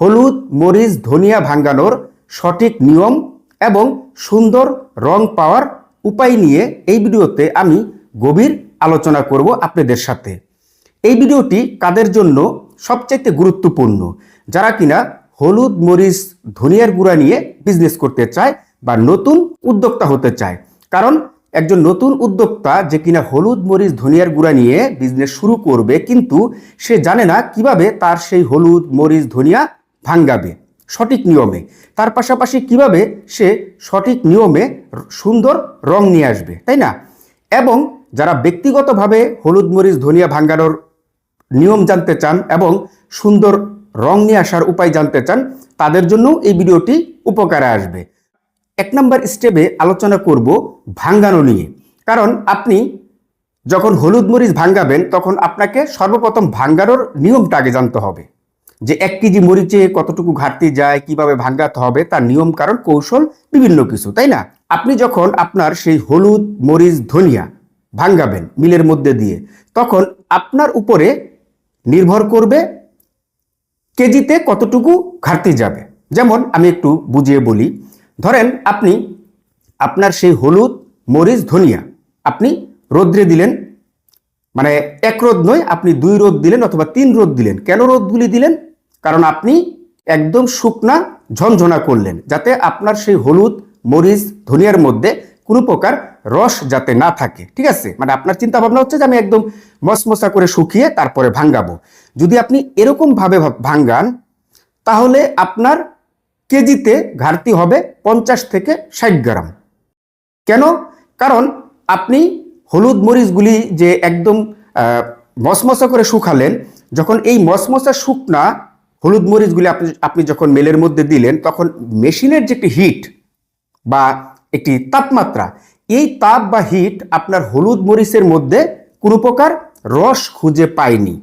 হলুদ, মরিচ, ধনিয়া ভাঙ্গানোর সঠিক নিয়ম এবং সুন্দর রং পাওয়ার উপায় নিয়ে এই ভিডিওতে আমি গভীর আলোচনা করব আপনাদের সাথে। এই ভিডিওটি কাদের জন্য সবচাইতে গুরুত্বপূর্ণ? যারা কিনা হলুদ, মরিচ, ধনিয়ার গুঁড়া নিয়ে বিজনেস করতে চায় বা নতুন উদ্যোক্তা হতে চায়, কারণ একজন নতুন উদ্যোক্তা যে কিনা হলুদ, মরিচ, ধনিয়ার গুঁড়া নিয়ে বিজনেস শুরু করবে, কিন্তু সে জানে না কীভাবে তার সেই হলুদ, মরিচ, ধনিয়া ভাঙ্গাবে, সঠিক নিয়মে। তার পাশাপাশি কীভাবে সে সঠিক নিয়মে সুন্দর রং নিয়ে আসবে, তাই না? এবং যারা ব্যক্তিগতভাবে হলুদ, মরিচ, ধনিয়া ভাঙ্গানোর নিয়ম জানতে চান এবং সুন্দর রং নিয়ে আসার উপায় জানতে চান, তাদের জন্য এই ভিডিওটি উপকারে আসবে। এক নম্বর স্টেপে আলোচনা করব ভাঙ্গানো নিয়ে। কারণ আপনি যখন হলুদ, মরিচ ভাঙ্গাবেন, তখন আপনাকে সর্বপ্রথম ভাঙ্গানোর নিয়মটা আগে জানতে হবে। যে এক কেজি মরিচে কতটুকু ঘাটতি যায়, কীভাবে ভাঙ্গাতে হবে, তার নিয়ম কারণ, কৌশল, বিভিন্ন কিছু, তাই না? আপনি যখন আপনার সেই হলুদ, মরিচ, ধনিয়া ভাঙ্গাবেন মিলের মধ্যে দিয়ে, তখন আপনার উপরে নির্ভর করবে কেজিতে কতটুকু ঘাটতি যাবে। যেমন আমি একটু বুঝিয়ে বলি, ধরেন আপনি আপনার সেই হলুদ, মরিচ, ধনিয়া আপনি রোদ্রে দিলেন মানে এক রোদ নয়, আপনি দুই রোদ দিলেন অথবা তিন রোদ দিলেন। কেন রোদগুলি দিলেন? কারণ আপনি একদম শুকনা ঝনঝনা করলেন যাতে আপনার সেই হলুদ, মরিচ, ধনিয়ার মধ্যে কোনো প্রকার রস যাতে না থাকে, ঠিক আছে? মানে আপনার চিন্তা ভাবনা হচ্ছে যে আমি একদম মসমসা করে শুকিয়ে তারপরে ভাঙ্গাবো। যদি আপনি এরকম ভাবে ভাঙ্গান, তাহলে আপনার কেজিতে ঘাটতি হবে পঞ্চাশ থেকে ষাট গ্রাম। কেন? কারণ আপনি হলুদ, মরিচগুলি যে একদম মসমসা করে শুকালেন, যখন এই মসমসা শুকনা হলুদ মরিচগুলি আপনি আপনি যখন মেলের মধ্যে দিলেন, তখন মেশিনের যে একটি হিট বা একটি তাপমাত্রা, এই তাপ বা হিট আপনার হলুদ মরিচের মধ্যে কোনো প্রকার রস খুঁজে পায়নি।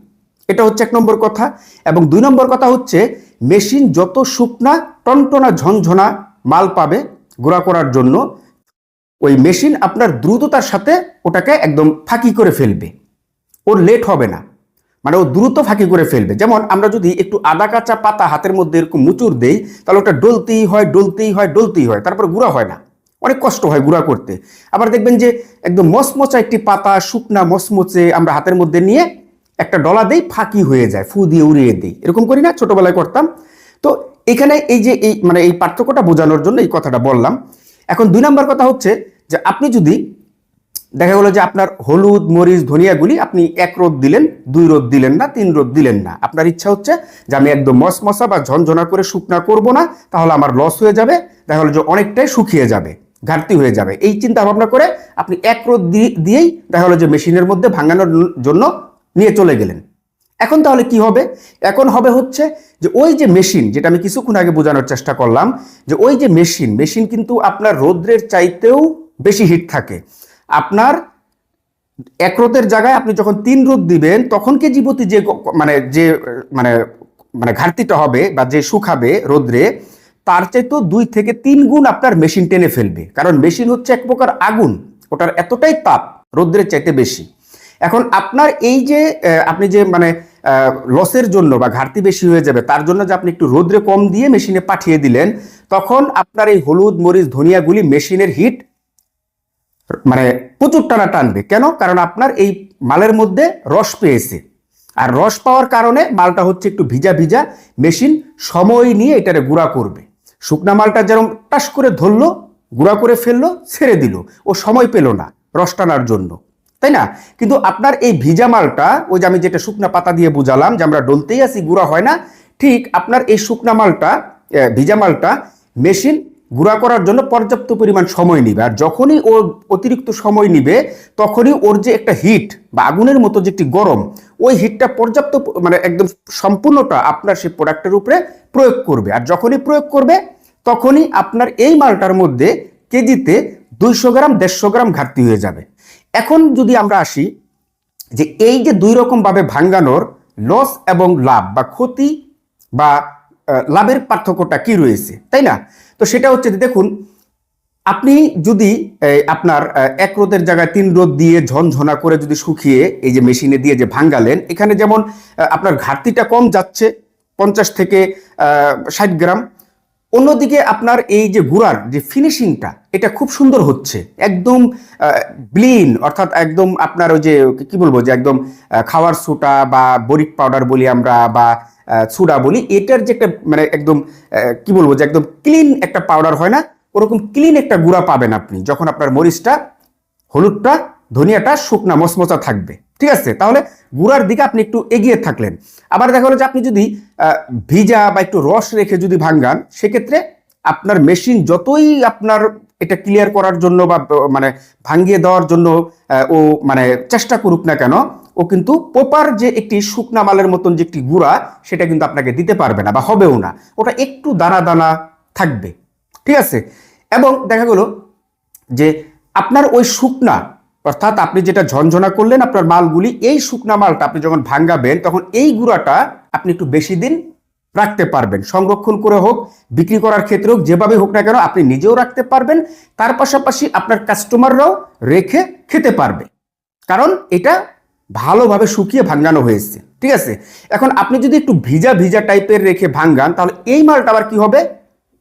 এটা হচ্ছে এক নম্বর কথা। এবং দুই নম্বর কথা হচ্ছে, মেশিন যত শুকনা, টনটনা, ঝনঝনা মাল পাবে গুঁড়া করার জন্য, ওই মেশিন আপনার দ্রুততার সাথে ওটাকে একদম ফাঁকি করে ফেলবে। ওর লেট হবে না। মানে ও দ্রুত ফাঁকি করে ফেলবে। যেমন আমরা যদি একটু আদা কাঁচা পাতা হাতের মধ্যে এরকম মুচুর দেই, তাহলে ওটা ডলতেই হয় ডলতেই হয় ডলতেই হয়, তারপর গুঁড়া হয় না। অনেক কষ্ট হয় গুঁড়া করতে। আবার দেখবেন যে একদম মচমচা একটি পাতা, শুকনা মচমচে আমরা হাতের মধ্যে নিয়ে একটা ডলা দেই, ফাঁকি হয়ে যায়, ফু দিয়ে উড়িয়ে দিই। এরকম করি না, ছোটবেলায় করতাম। তো এখানে এই যে এই মানে এই পার্থক্যটা বোঝানোর জন্য এই কথাটা বললাম। এখন দুই নম্বর কথা হচ্ছে যে আপনি যদি দেখা গেলো যে আপনার হলুদ, মরিচ, ধনিয়াগুলি আপনি এক রোদ দিলেন, দুই রোদ দিলেন না, তিন রোদ দিলেন না। আপনার ইচ্ছা হচ্ছে যে আমি একদম মসমসা বা ঝনঝনা করে শুকনা করব না, তাহলে আমার লস হয়ে যাবে, দেখা গেলো যে অনেকটাই শুকিয়ে যাবে, ঘাটতি হয়ে যাবে। এই চিন্তা ভাবনা করে আপনি এক রোদ দিয়েই দেখা গেলো যে মেশিনের মধ্যে ভাঙানোর জন্য নিয়ে চলে গেলেন। এখন তাহলে কি হবে? এখন হবে হচ্ছে যে ওই যে মেশিন, যেটা আমি কিছুক্ষণ আগে বোঝানোর চেষ্টা করলাম, যে ওই যে মেশিন মেশিন কিন্তু আপনার রৌদ্রের চাইতেও বেশি হিট থাকে। আপনার এক রোদের জায়গায় আপনি যখন তিন রোদ দিবেন, তখন কেজি প্রতি যে মানে যে মানে মানে ঘাটতিটা হবে বা যে শুকাবে রোদ্রে, তার চাইতেও দুই থেকে তিন গুণ আপনার মেশিন টেনে ফেলবে। কারণ মেশিন হচ্ছে এক প্রকার আগুন, ওটার এতটাই তাপ রোদ্রের চাইতে বেশি। এখন আপনার এই যে আপনি যে মানে লসের জন্য বা ঘাটতি বেশি হয়ে যাবে, তার জন্য যে আপনি একটু রোদ্রে কম দিয়ে মেশিনে পাঠিয়ে দিলেন, তখন আপনার এই হলুদ, মরিচ, ধনিয়াগুলি মেশিনের হিট মানে প্রচুর টানা টানবে। কেন? কারণ আপনার এই মালের মধ্যে রস পেয়েছে। আর রস পাওয়ার কারণে মালটা হচ্ছে একটু ভিজা ভিজা মেশিন সময় নিয়ে এটারে গুঁড়া করবে। শুকনা মালটা যেরকম টাস করে ধরলো, গুঁড়া করে ফেলল, ছেড়ে দিল, ও সময় পেল না রস টানার জন্য। তাই না? কিন্তু আপনার এই ভিজা মালটা, ওই যে আমি যেটা শুকনা পাতা দিয়ে বুঝালাম যে আমরা ডলতেই আছি, গুঁড়া হয় না, ঠিক আপনার এই শুকনা মালটা ভিজা মালটা মেশিন গুঁড়া করার জন্য পর্যাপ্ত পরিমাণ সময় নিবে। আর যখনই ওর অতিরিক্ত সময় নিবে, তখনই ওর যে একটা হিট বা আগুনের মতো যে একটি গরম, ওই হিটটা পর্যাপ্ত মানে একদম সম্পূর্ণটা আপনার সেই প্রোডাক্টের উপরে প্রয়োগ করবে। আর যখনই প্রয়োগ করবে, তখনই আপনার এই মালটার মধ্যে কেজিতে দুইশো গ্রাম, দেড়শো গ্রাম ঘাটতি হয়ে যাবে। এখন যদি আমরা আসি যে এই যে দুই রকম ভাবে ভাঙ্গানোর লস এবং লাভ বা ক্ষতি বা লাভের পার্থক্যটা কি রয়েছে, তাই না? তো সেটা হচ্ছে যে দেখুন, আপনি যদি আপনার এক রোদের জায়গায় তিন রোদ দিয়ে ঝনঝনা করে যদি শুকিয়ে এই যে মেশিনে দিয়ে যে ভাঙ্গালেন, এখানে যেমন আপনার ঘাটতিটা কম যাচ্ছে, পঞ্চাশ থেকে ষাট গ্রাম অন্যদিকে আপনার এই যে গুড়ার যে ফিনিশিংটা এটা খুব সুন্দর হচ্ছে। একদম ব্লিন অর্থাৎ একদম আপনার ওই যে, কি বলব যে একদম খাওয়ার সুটা বা বরিক পাউডার বলি আমরা বা সুডা বলি, এটার যে একটা মানে একদম কি বলব যে একদম ক্লিন একটা পাউডার হয় না, ওরকম ক্লিন একটা গুঁড়া পাবেন আপনি, যখন আপনার মরিচটা, হলুদটা, ধনিয়াটা, শুকনা মচমচা থাকবে। ঠিক আছে? তাহলে গুড়ার দিকে আপনি একটু এগিয়ে থাকলেন। আবার দেখা গেলো যে আপনি যদি ভিজা বা একটু রস রেখে যদি ভাঙ্গান, সেক্ষেত্রে আপনার মেশিন যতই আপনার এটা ক্লিয়ার করার জন্য বা মানে ভাঙ্গিয়ে দেওয়ার জন্য ও মানে চেষ্টা করুক না কেন, ও কিন্তু পোপার যে একটি শুকনা মালের মতন যে একটি গুঁড়া, সেটা কিন্তু আপনাকে দিতে পারবে না বা হবেও না। ওটা একটু দানা দানা থাকবে। ঠিক আছে? এবং দেখা গেলো যে আপনার ওই শুকনা অর্থাৎ আপনি যেটা ঝনঝনা করলেন আপনার মালগুলি, এই শুকনা মালটা আপনি যখন ভাঙ্গাবেন, তখন এই গুঁড়াটা আপনি একটু বেশি দিন রাখতে পারবেন। সংরক্ষণ করে হোক, বিক্রি করার ক্ষেত্রে হোক, যেভাবে হোক না কেন আপনি নিজেও রাখতে পারবেন। তার পাশাপাশি আপনার কাস্টমাররাও রেখে খেতে পারবে। কারণ এটা ভালোভাবে শুকিয়ে ভাঙ্গানো হয়েছে। ঠিক আছে? এখন আপনি যদি একটু ভিজা ভিজা টাইপের রেখে ভাঙ্গান, তাহলে এই মালটা আবার কি হবে?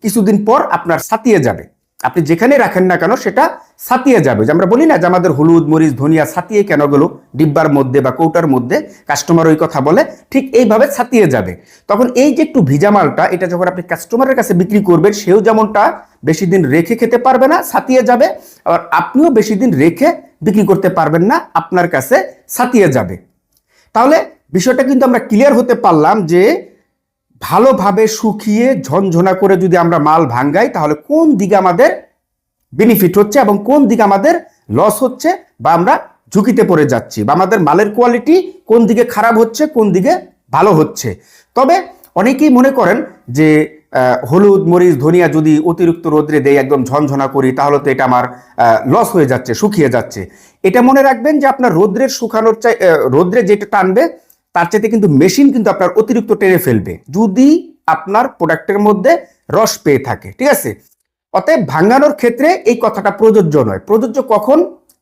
কিছুদিন পর আপনার সাতিয়ে যাবে। আপনি যেখানে রাখেন না কেন সেটা সাতিয়ে যাবে। যে আমরা বলি না যে আমাদের হলুদ, মরিচ, ধনিয়া সাতিয়ে কেন গেলো? ডিব্বার মধ্যে বা কৌটার মধ্যে কাস্টমার ওই কথা বলে, ঠিক এইভাবে সাতিয়ে যাবে। তখন এই যে একটু ভিজা মালটা, এটা যখন আপনি কাস্টমারের কাছে বিক্রি করবেন, সেও যেমনটা বেশি দিন রেখে খেতে পারবে না সাতিয়ে যাবে। আর আপনিও বেশি দিন রেখে বিক্রি করতে পারবেন না, আপনার কাছে সাতিয়ে যাবে। তাহলে বিষয়টা কিন্তু আমরা ক্লিয়ার হতে পারলাম যে ভালোভাবে শুকিয়ে ঝনঝনা করে যদি আমরা মাল ভাঙ্গাই, তাহলে কোন দিকে আমাদের বেনিফিট হচ্ছে এবং কোন দিকে আমাদের লস হচ্ছে বা আমরা ঝুঁকিতে পড়ে যাচ্ছি বা আমাদের মালের কোয়ালিটি কোন দিকে খারাপ হচ্ছে, কোন দিকে ভালো হচ্ছে। তবে অনেকেই মনে করেন যে হলুদ, মরিচ, ধনিয়া যদি অতিরিক্ত রোদ্রে দেয় একদম ঝনঝনা করি, তাহলে তো এটা আমার লস হয়ে যাচ্ছে, শুকিয়ে যাচ্ছে। এটা মনে রাখবেন যে আপনার রোদ্রের শুকানোর চাই রোদ্রে যেটা টানবে তার চাইতে কিন্তু মেশিন কিন্তু আপনার অতিরিক্ত টেনে ফেলবে। যদি আপনার প্রোডাক্টের মধ্যে রস পেয়ে থাকে, ঠিক আছে? অতএব ভাঙানোর ক্ষেত্রে এই কথাটা প্রযোজ্য নয়। প্রযোজ্য কখন?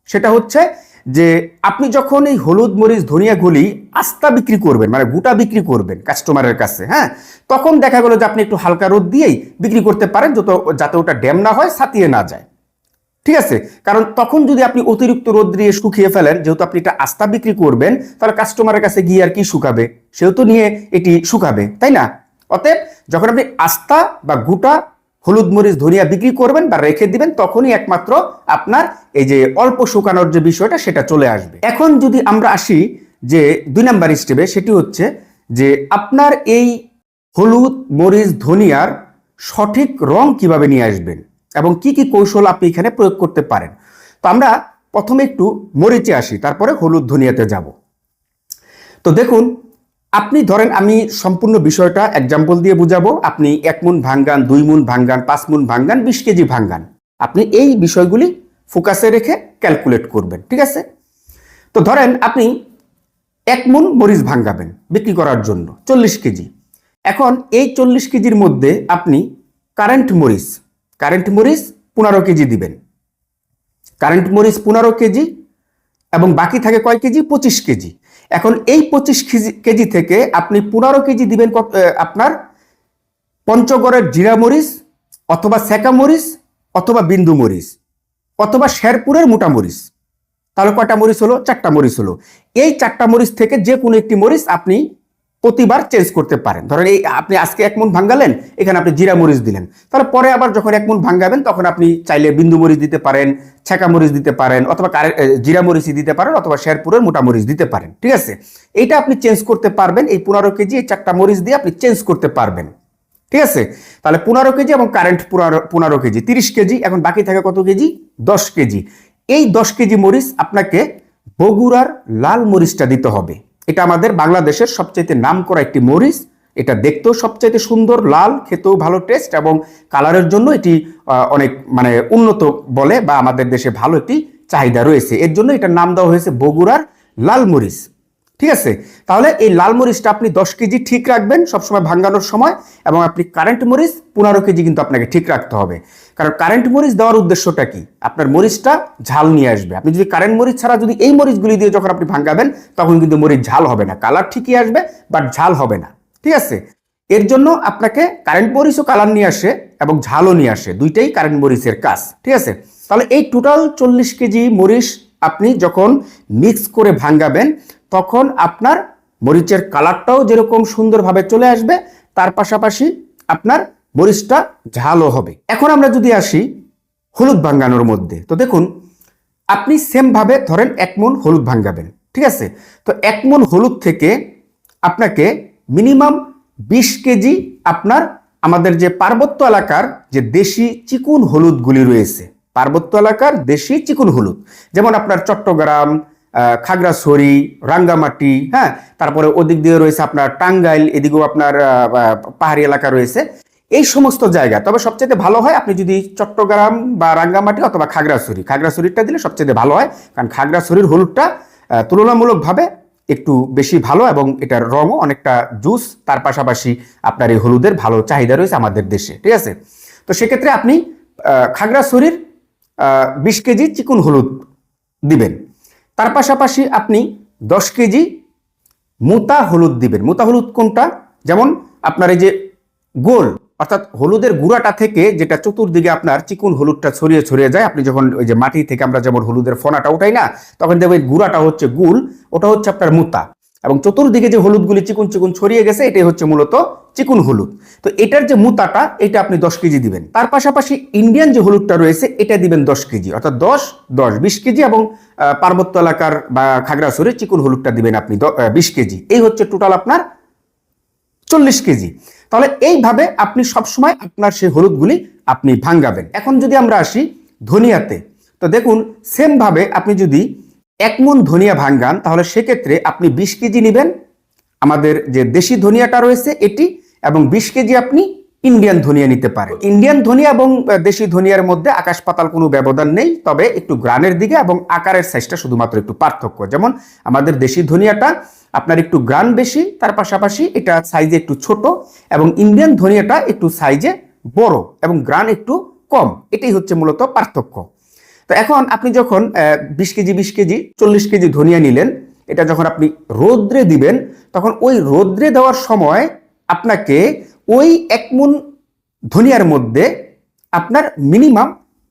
সেটা হচ্ছে যে আপনি যখন এই হলুদ, মরিচ ধনিয়াগুলি আস্তা বিক্রি করবেন মানে গোটা বিক্রি করবেন কাস্টমারের কাছে হ্যাঁ? তখন দেখা গেলো যে আপনি একটু হালকা রোদ দিয়েই বিক্রি করতে পারেন, যত যাতে ওটা ড্যাম না হয় সাতিয়ে না যায়। ঠিক আছে? কারণ তখন যদি আপনি অতিরিক্ত রোদ দিয়ে শুকিয়ে ফেলেন, যেহেতু আপনি এটা আস্তা বিক্রি করবেন, তাহলে কাস্টমারের কাছে গিয়ে আর কি শুকাবে? সেহেতু নিয়ে এটি শুকাবে, তাই না? অতএব যখন আপনি আস্তা বা গোটা হলুদ মরিচ ধনিয়া বিক্রি করবেন বা রেখে দিবেন, তখনই একমাত্র আপনার এই যে অল্প শুকানোর যে বিষয়টা, সেটা চলে আসবে। এখন যদি আমরা আসি যে দুই নাম্বার স্টেপে সেটি হচ্ছে যে আপনার এই হলুদ, মরিচ, ধনিয়ার সঠিক রং কীভাবে নিয়ে আসবেন? এবং কি কি কৌশল আপনি এখানে প্রয়োগ করতে পারেন। তো আমরা প্রথমে একটু মরিচে আসি, তারপরে হলুদ ধনিয়াতে যাব। তো দেখুন, আপনি ধরেন আমি সম্পূর্ণ বিষয়টা এক্সাম্পল দিয়ে বুঝাবো। আপনি এক মুন ভাঙ্গান, দুই মুন ভাঙ্গান, পাঁচ মুন ভাঙ্গান, বিশ কেজি ভাঙ্গান। আপনি এই বিষয়গুলি ফোকাসে রেখে ক্যালকুলেট করবেন, ঠিক আছে? তো ধরেন আপনি এক মুন মরিচ ভাঙ্গাবেন বিক্রি করার জন্য, চল্লিশ কেজি। এখন এই চল্লিশ কেজির মধ্যে আপনি কারেন্ট মরিচ কারেন্ট মরিচ পনেরো কেজি দিবেন। কারেন্ট মরিচ পনেরো কেজি এবং বাকি থাকে কয় কেজি? পঁচিশ কেজি। এখন এই পঁচিশ কেজি কেজি থেকে আপনি পনেরো কেজি দিবেন আপনার পঞ্চগড়ের জিরা মরিচ অথবা সেকা মরিচ অথবা বিন্দু মরিচ অথবা শেরপুরের মোটা মরিচ। তাহলে কয়টা মরিচ হলো? চারটা মরিচ হলো। এই চারটা মরিচ থেকে যে কোনো একটি মরিচ আপনি প্রতিবার চেঞ্জ করতে পারেন। ধরেন এই আপনি আজকে এক মন ভাঙ্গালেন, এখানে আপনি জিরা মরিচ দিলেন। তাহলে পরে আবার যখন এক মন ভাঙ্গাবেন, তখন আপনি চাইলে বিন্দু মরিচ দিতে পারেন ছেঁকা মরিচ দিতে পারেন, অথবা কারে- জিরা মরিচই দিতে পারেন, অথবা শেরপুরের মোটা মরিচ দিতে পারেন। ঠিক আছে? এইটা আপনি চেঞ্জ করতে পারবেন, এই পনেরো কেজি এই চারটা মরিচ দিয়ে আপনি চেঞ্জ করতে পারবেন। ঠিক আছে? তাহলে পনেরো কেজি এবং কারেন্ট পনেরো পনেরো কেজি, তিরিশ কেজি, এখন বাকি থাকে কত কেজি? দশ কেজি। এই দশ কেজি মরিচ আপনাকে বগুড়ার লাল মরিচটা দিতে হবে। এটা আমাদের বাংলাদেশের সবচাইতে নাম করা একটি মরিচ। এটা দেখতেও সবচাইতে সুন্দর, লাল, খেতেও ভালো টেস্ট এবং কালারের জন্য এটি অনেক মানে উন্নত বলে বা আমাদের দেশে ভালো একটি চাহিদা রয়েছে। এর জন্য এটার নাম দেওয়া হয়েছে বগুড়ার লাল মরিচ। ঠিক আছে? তাহলে এই লাল মরিচটা আপনি দশ কেজি ঠিক রাখবেন সবসময় ভাঙ্গানোর সময় এবং আপনি কারেন্ট মরিচ পনেরো কেজি কিন্তু আপনাকে ঠিক রাখতে হবে। কারণ কারেন্ট মরিচ দেওয়ার উদ্দেশ্যটা কি? আপনার মরিচটা ঝাল নিয়ে আসবে। আপনি যদি কারেন্ট মরিচ ছাড়া যদি এই মরিচগুলি দিয়ে যখন আপনি ভাঙ্গাবেন, তখন কিন্তু মরিচ ঝাল হবে না। কালার ঠিকই আসবে বাট ঝাল হবে না। ঠিক আছে? এর জন্য আপনাকে কারেন্ট মরিচও কালার নিয়ে আসে এবং ঝালও নিয়ে আসে। দুইটাই কারেন্ট মরিচের কাজ। ঠিক আছে? তাহলে এই টোটাল চল্লিশ কেজি মরিচ আপনি যখন মিক্স করে ভাঙ্গাবেন তখন আপনার মরিচের কালারটাও যেরকম সুন্দরভাবে চলে আসবে, তার পাশাপাশি আপনার মরিচটা ঝালও হবে। এখন আমরা যদি আসি হলুদ ভাঙ্গানোর মধ্যে, তো দেখুন, আপনি সেমভাবে ধরেন এক হলুদ ভাঙ্গাবেন, ঠিক আছে? তো এক মন হলুদ থেকে আপনাকে মিনিমাম বিশ কেজি আপনার আমাদের যে পার্বত্য এলাকার যে দেশি চিকুন হলুদগুলি রয়েছে, পার্বত্য এলাকার দেশি চিকুন হলুদ, যেমন আপনার চট্টগ্রাম খাগড়াছড়ি, রাঙ্গামাটি হ্যাঁ? তারপরে ওদিক দিয়ে রয়েছে আপনার টাঙ্গাইল, এদিকেও আপনার পাহাড়ি এলাকা রয়েছে। এই সমস্ত জায়গা, তবে সবচেয়ে ভালো হয় আপনি যদি চট্টগ্রাম বা রাঙ্গামাটি অথবা খাগড়াছড়ি খাগড়াছড়িটা দিলে সবচেয়ে ভালো হয়, কারণ খাগড়াছড়ির হলুদটা তুলনামূলকভাবে একটু বেশি ভালো এবং এটার রঙও অনেকটা জুস, তার পাশাপাশি আপনার এই হলুদের ভালো চাহিদা রয়েছে আমাদের দেশে, ঠিক আছে? তো সেক্ষেত্রে আপনি খাগড়াছড়ির বিশ কেজি চিকুন হলুদ দিবেন। তার পাশাপাশি আপনি দশ কেজি মোতা হলুদ দিবেন। মোতা হলুদ কোনটা? যেমন আপনার এই যে গোল, অর্থাৎ হলুদের গুঁড়াটা থেকে যেটা চতুর্দিকে আপনার চিকুন হলুদটা ছড়িয়ে ছড়িয়ে যায়, আপনি যখন ওই যে মাটি থেকে আমরা যেমন হলুদের ফোনাটা উঠাই না, তখন দেখবেন গুঁড়াটা হচ্ছে গুল, ওটা হচ্ছে আপনার মুতা এবং চতুর্দিকে যে হলুদগুলি চিকুন চিকুন ছড়িয়ে গেছে, এটাই হচ্ছে মূলত চিকুন হলুদ। তো এটার যে মুতাটা, এটা আপনি দশ কেজি দিবেন। তার পাশাপাশি ইন্ডিয়ান যে হলুদটা রয়েছে, এটা দিবেন দশ কেজি, অর্থাৎ দশ দশ, বিশ কেজি এবং পার্বত্য এলাকার বা খাগড়াছড়ি চিকুন হলুদটা দিবেন আপনি বিশ কেজি। এই হচ্ছে টোটাল আপনার চল্লিশ কেজি। তাহলে এইভাবে আপনি সবসময় আপনার সেই হলুদগুলি আপনি ভাঙ্গাবেন। এখন যদি আমরা আসি ধনিয়াতে, তো দেখুন সেমভাবে আপনি যদি এক মন ধনিয়া ভাঙ্গান, তাহলে সেক্ষেত্রে আপনি বিশ কেজি নেবেন। আমাদের যে দেশি ধনিয়াটা রয়েছে এটি, এবং বিশ কেজি আপনি ইন্ডিয়ান ধনিয়া নিতে পারেন। ইন্ডিয়ান ধনিয়া এবং দেশি ধনিয়ার মধ্যে আকাশ পাতাল কোনো ব্যবধান নেই, তবে একটু গ্রানের দিকে এবং আকারের সাইজটা শুধুমাত্র একটু পার্থক্য। যেমন আমাদের দেশি ধনিয়াটা, আপনার একটু গ্রান বেশি, তার পাশাপাশি এটা সাইজে একটু ছোট, এবং ইন্ডিয়ান ধনিয়াটা একটু সাইজে বড়, এবং গ্রান একটু কম। এটাই হচ্ছে মূলত পার্থক্য। তো এখন আপনি যখন বিশ কেজি বিশ কেজি, চল্লিশ কেজি ধনিয়া নিলেন, এটা যখন আপনি রোদ্রে দিবেন, তখন ওই রোদ্রে দেওয়ার সময় আপনাকে ওই এক মুন ধনিয়ার মধ্যে আপনার মিনিমাম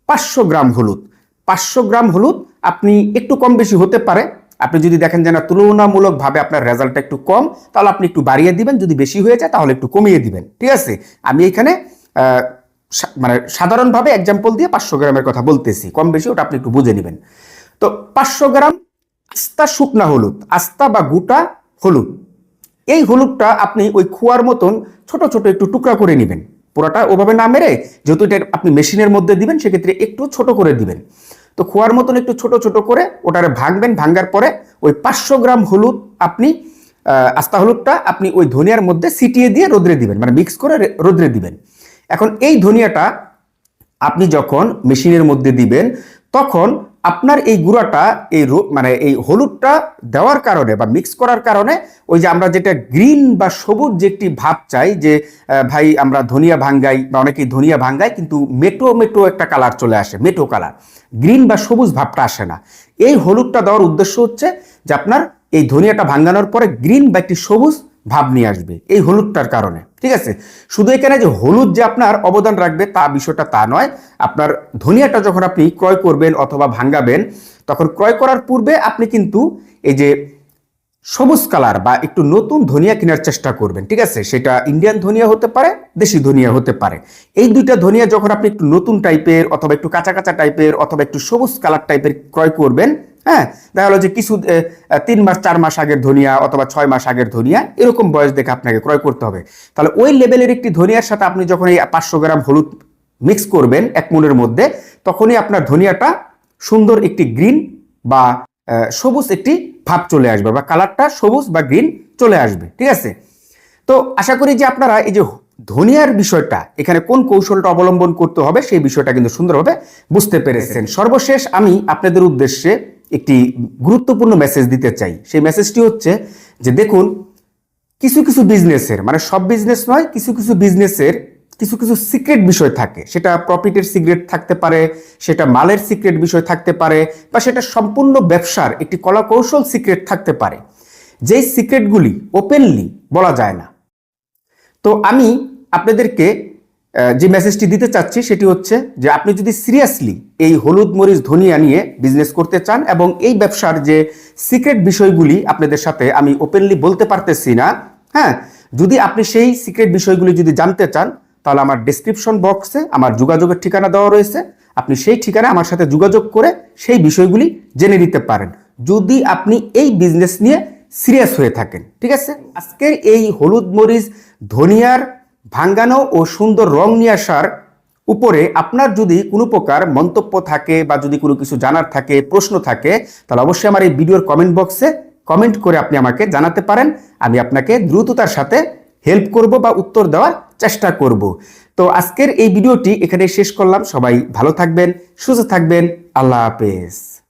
পাঁচশো গ্রাম হলুদ। পাঁচশো গ্রাম হলুদ আপনি একটু কম বেশি হতে পারে। আপনি যদি দেখেন যে না, তুলনামূলকভাবে আপনার রেজাল্টটা একটু কম, তাহলে আপনি একটু বাড়িয়ে দিবেন। যদি বেশি হয়ে যায়, তাহলে একটু কমিয়ে দিবেন। ঠিক আছে? আমি এখানে মানে সাধারণভাবে এক্সাম্পল দিয়ে পাঁচশো গ্রামের কথা বলতেছি। কম বেশি ওটা আপনি একটু বুঝে নেবেন। তো পাঁচশো গ্রাম আস্তা শুকনা হলুদ, আস্তা বা গোটা হলুদ। এই হলুদটা আপনি ওই খোয়ার মতন ছোট ছোট একটু টুকরা করে নেবেন। পুরোটা ওভাবে না মেরে যেহেতু এটা আপনি মেশিনের মধ্যে দিবেন, সেক্ষেত্রে একটু ছোট করে দিবেন। তো খোয়ার মতন একটু ছোট ছোট করে ওটারে ভাঙবেন ভাঙ্গার পরে ওই পাঁচশো গ্রাম হলুদ আপনি আস্তা হলুদটা আপনি ওই ধনিয়ার মধ্যে সিটিয়ে দিয়ে রোদ্রে দিবেন। মানে মিক্স করে রোদ্রে দিবেন। এখন এই ধনিয়াটা আপনি যখন মেশিনের মধ্যে দিবেন, তখন আপনার এই গুঁড়াটা, এই মানে এই হলুদটা দেওয়ার কারণে বা মিক্স করার কারণে ওই যে আমরা যেটা গ্রিন বা সবুজ যে একটি ভাব চাই যে ভাই আমরা ধনিয়া ভাঙ্গাই বা অনেকেই ধনিয়া ভাঙ্গাই কিন্তু মেটো মেটো একটা কালার চলে আসে, মেটো কালার গ্রিন বা সবুজ ভাবটা আসে না। এই হলুদটা দেওয়ার উদ্দেশ্য হচ্ছে যে আপনার এই ধনিয়াটা ভাঙ্গানোর পরে গ্রিন বা একটি সবুজ ভাব নিয়ে আসবে, এই হলুদটার কারণে, ঠিক আছে? শুধু এখানে যে হলুদ যে আপনার অবদান রাখবে, তা বিষয়টা তা নয়। আপনার ধনিয়াটা যখন আপনি ক্রয় করবেন অথবা ভাঙ্গাবেন, তখন ক্রয় করার পূর্বে আপনি কিন্তু এই যে সবুজ কালার বা একটু নতুন ধনিয়া কেনার চেষ্টা করবেন, ঠিক আছে? সেটা ইন্ডিয়ান ধনিয়া হতে পারে, দেশি ধনিয়া হতে পারে। এই দুইটা ধনিয়া যখন আপনি একটু নতুন টাইপের অথবা একটু কাঁচা কাঁচা টাইপের অথবা একটু সবুজ কালার টাইপের ক্রয় করবেন হ্যাঁ দেখা গেলো যে কিছু তিন মাস চার মাস আগের ধনিয়া অথবা ছয় মাস আগের ধনিয়া এরকম বয়স দেখে আপনাকে ক্রয় করতে হবে। তাহলে ওই লেভেলের একটি ধনিয়ার সাথে আপনি যখন এই পাঁচশো গ্রাম হলুদ মিক্স করবেন এক মনের মধ্যে তখনই আপনার ধনিয়াটা সুন্দর একটি গ্রিন বা সবুজ একটি ভাব চলে আসবে বা কালারটা সবুজ বা গ্রিন চলে আসবে ঠিক আছে? তো আশা করি যে আপনারা এই যে ধনিয়ার বিষয়টা এখানে কোন কৌশলটা অবলম্বন করতে হবে সেই বিষয়টা কিন্তু সুন্দরভাবে বুঝতে পেরেছেন। সর্বশেষ আমি আপনাদের উদ্দেশ্যে একটি গুরুত্বপূর্ণ মেসেজ দিতে চাই। সেই মেসেজটি হচ্ছে যে দেখুন, কিছু কিছু বিজনেসের মানে সব বিজনেস নয়, কিছু কিছু বিজনেসের কিছু কিছু সিক্রেট বিষয় থাকে। সেটা প্রফিটের সিক্রেট থাকতে পারে, সেটা মালের সিক্রেট বিষয় থাকতে পারে, বা সেটা সম্পূর্ণ ব্যবসার একটি কলা কৌশল সিক্রেট থাকতে পারে। যেই সিক্রেটগুলি ওপেনলি বলা যায় না। তো আমি আপনাদেরকে যে মেসেজটি দিতে চাচ্ছি সেটি হচ্ছে যে আপনি যদি সিরিয়াসলি এই হলুদ মরিচ ধনিয়া নিয়ে বিজনেস করতে চান এবং এই ব্যবসার যে সিক্রেট বিষয়গুলি আপনাদের সাথে আমি ওপেনলি বলতে পারতেছি না হ্যাঁ যদি আপনি সেই সিক্রেট বিষয়গুলি যদি জানতে চান, তাহলে আমার ডিসক্রিপশন বক্সে আমার যোগাযোগের ঠিকানা দেওয়া রয়েছে। আপনি সেই ঠিকানা আমার সাথে যোগাযোগ করে সেই বিষয়গুলি জেনে নিতে পারেন। যদি আপনি এই বিজনেস নিয়ে সিরিয়াস হয়ে থাকেন, ঠিক আছে? আজকের এই হলুদ মরিচ ধনিয়ার ভাঙ্গানো ও সুন্দর রং নিয়ে আসার উপরে আপনার যদি কোনো প্রকার মন্তব্য থাকে বা যদি কোনো কিছু জানার থাকে, প্রশ্ন থাকে, তাহলে অবশ্যই আমার এই ভিডিওর কমেন্ট বক্সে কমেন্ট করে আপনি আমাকে জানাতে পারেন। আমি আপনাকে দ্রুততার সাথে হেল্প করব বা উত্তর দেওয়ার চেষ্টা করব। তো আজকের এই ভিডিওটি এখানে শেষ করলাম। সবাই ভালো থাকবেন, সুস্থ থাকবেন। আল্লাহ হাফেজ।